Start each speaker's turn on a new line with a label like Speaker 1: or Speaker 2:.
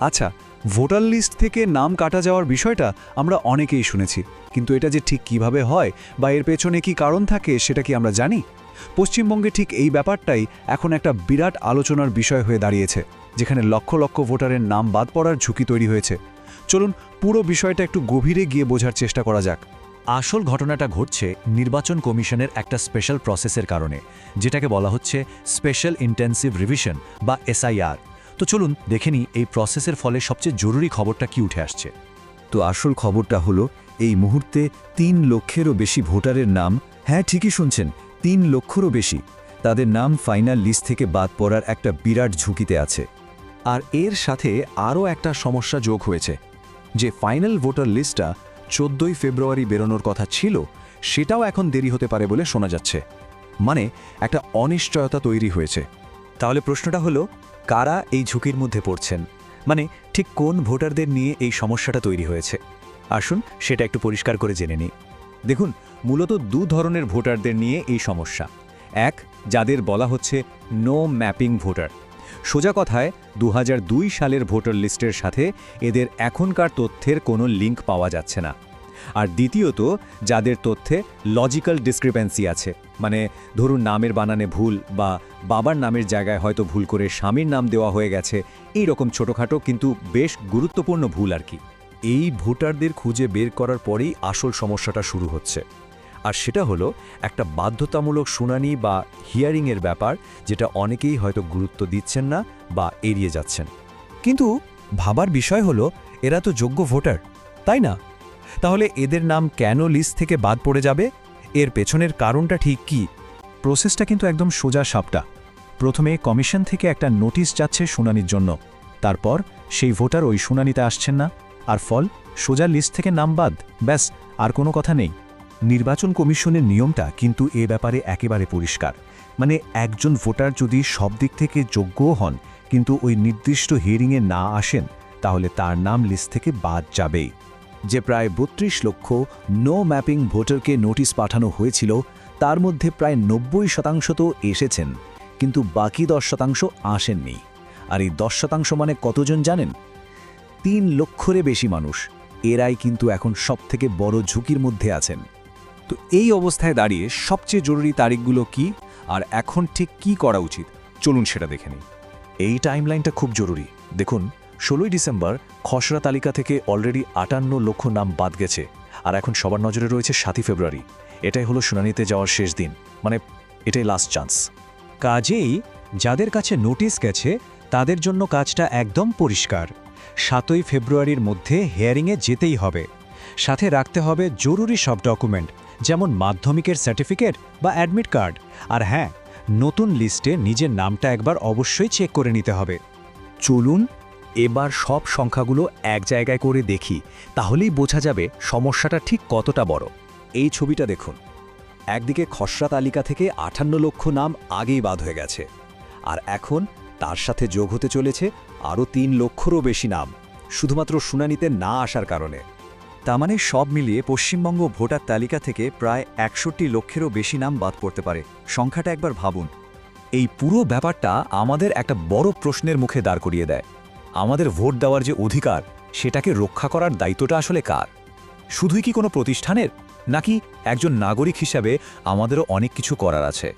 Speaker 1: আচ্ছা voter list থেকে নাম কাটা যাওয়ার বিষয়টা আমরা অনেকেই শুনেছি, কিন্তু এটা যে ঠিক কীভাবে হয় বা এর পেছনে কি কারণ থাকে সেটা কি আমরা জানি? পশ্চিমবঙ্গে ঠিক এই ব্যাপারটাই এখন একটা বিরাট আলোচনার বিষয় হয়ে দাঁড়িয়েছে, যেখানে লক্ষ লক্ষ ভোটারের নাম বাদ পড়ার ঝুঁকি তৈরি হয়েছে। চলুন পুরো বিষয়টা একটু গভীরে গিয়ে বোঝার চেষ্টা করা যাক।
Speaker 2: আসল ঘটনাটা ঘটছে নির্বাচন কমিশনের একটা স্পেশাল প্রসেসের কারণে, যেটাকে বলা হচ্ছে স্পেশাল ইন্টেন্সিভ রিভিশন বা এসআইআর। তো চলুন দেখে নিই এই প্রসেসের ফলে সবচেয়ে জরুরি খবরটা কি উঠে আসছে।
Speaker 3: তো আসল খবরটা হলো, এই মুহূর্তে তিন লক্ষেরও বেশি ভোটারের নাম হ্যাঁ ঠিকই শুনছেন, তিন লক্ষেরও বেশি। তাদের নাম ফাইনাল লিস্ট থেকে বাদ পড়ার একটা বিরাট ঝুঁকিতে আছে।
Speaker 4: আর এর সাথে আরও একটা সমস্যা যোগ হয়েছে, যে ফাইনাল ভোটার লিস্টটা চোদ্দই ফেব্রুয়ারি বেরোনোর কথা ছিল, সেটাও এখন দেরি হতে পারে বলে শোনা যাচ্ছে। মানে একটা অনিশ্চয়তা তৈরি হয়েছে।
Speaker 2: তাহলে প্রশ্নটা হলো কারা এই ঝুঁকির মধ্যে পড়ছেন? মানে ঠিক কোন ভোটারদের নিয়ে এই সমস্যাটা তৈরি হয়েছে? আসুন সেটা একটু পরিষ্কার করে জেনে নিই। দেখুন, মূলত দু ধরনের ভোটারদের নিয়ে এই সমস্যা। এক, যাদের বলা হচ্ছে নো ম্যাপিং ভোটার সোজা কথায় দু হাজার দুই সালের ভোটার লিস্টের সাথে এদের এখনকার তথ্যের কোনো লিঙ্ক পাওয়া যাচ্ছে না। আর দ্বিতীয়ত, যাদের তথ্যে লজিক্যাল ডিসক্রিপেন্সি আছে। মানে ধরুন নামের বানানে ভুল বা বাবার নামের জায়গায় হয়তো ভুল করে স্বামীর নাম দেওয়া হয়ে গেছে এই রকম ছোটোখাটো কিন্তু বেশ গুরুত্বপূর্ণ ভুল আর কি। এই ভোটারদের খুঁজে বের করার পরেই আসল সমস্যাটা শুরু হচ্ছে। আর সেটা হলো একটা বাধ্যতামূলক শুনানি বা হিয়ারিংয়ের ব্যাপার, যেটা অনেকেই হয়তো গুরুত্ব দিচ্ছেন না বা এড়িয়ে যাচ্ছেন।
Speaker 1: কিন্তু ভাবার বিষয় হলো, এরা তো যোগ্য ভোটার, তাই না? তাহলে এদের নাম কেন লিস্ট থেকে বাদ পড়ে যাবে? এর পেছনের কারণটা ঠিক কি? প্রসেসটা কিন্তু একদম সোজা সাপটা। প্রথমে কমিশন থেকে একটা নোটিশ যাচ্ছে শুনানির জন্য। তারপর সেই ভোটার ওই শুনানিতে আসছেন না। আর ফল, সোজা লিস্ট থেকে নাম বাদ। ব্যাস, আর কোনো কথা নেই। নির্বাচন কমিশনের নিয়মটা কিন্তু এ ব্যাপারে একেবারে পরিষ্কার। মানে একজন ভোটার যদি সব দিক থেকে যোগ্যও হন, কিন্তু ওই নির্দিষ্ট হিয়ারিংয়ে না আসেন, তাহলে তার নাম লিস্ট থেকে বাদ যাবেই। যে প্রায় বত্রিশ লক্ষ নো ম্যাপিং ভোটারকে নোটিশ পাঠানো হয়েছিল, তার মধ্যে প্রায় নব্বই শতাংশ তো এসেছেন, কিন্তু বাকি দশ শতাংশ আসেননি। আর এই দশ শতাংশ মানে কতজন জানেন? তিন লক্ষরে বেশি মানুষ, এরাই কিন্তু এখন সবথেকে বড় ঝুঁকির মধ্যে আছেন। তো এই অবস্থায় দাঁড়িয়ে সবচেয়ে জরুরি তারিখগুলো কি, আর এখন ঠিক কি করা উচিত? চলুন সেটা দেখে নিই।
Speaker 4: এই টাইমলাইনটা খুব জরুরি। দেখুন ষোলোই ডিসেম্বর খসড়া তালিকা থেকে অলরেডি আটান্ন লক্ষ নাম বাদ গেছে, আর এখন সবার নজরে রয়েছে সাতই ফেব্রুয়ারি। এটাই হলো শুনানিতে যাওয়ার শেষ দিন মানে এটাই লাস্ট চান্স
Speaker 2: কাজেই যাদের কাছে নোটিশ গেছে, তাদের জন্য কাজটা একদম পরিষ্কার। সাতই ফেব্রুয়ারির মধ্যে হেয়ারিংয়ে যেতেই হবে। সাথে রাখতে হবে জরুরি সব ডকুমেন্ট যেমন মাধ্যমিকের সার্টিফিকেট বা অ্যাডমিট কার্ড আর হ্যাঁ নতুন লিস্টে নিজের নামটা একবার অবশ্যই চেক করে নিতে হবে।
Speaker 1: চলুন এবার সব সংখ্যাগুলো এক জায়গায় করে দেখি, তাহলেই বোঝা যাবে সমস্যাটা ঠিক কতটা বড়। এই ছবিটা দেখুন। একদিকে খসড়া তালিকা থেকে আটান্ন লক্ষ নাম আগেই বাদ হয়ে গেছে। আর এখন তার সাথে যোগ হতে চলেছে আরও তিন লক্ষরও বেশি নাম, শুধুমাত্র শুনানিতে না আসার কারণে। তা মানে সব মিলিয়ে পশ্চিমবঙ্গ ভোটার তালিকা থেকে প্রায় একষট্টি লক্ষেরও বেশি নাম বাদ পড়তে পারে। সংখ্যাটা একবার ভাবুন। এই পুরো ব্যাপারটা আমাদের একটা বড় প্রশ্নের মুখে দাঁড় করিয়ে দেয়। আমাদের ভোট দেওয়ার যে অধিকার, সেটাকে রক্ষা করার দায়িত্বটা আসলে কার? শুধুই কি কোনো প্রতিষ্ঠানের? নাকি একজন নাগরিক হিসাবে আমাদেরও অনেক কিছু করার আছে?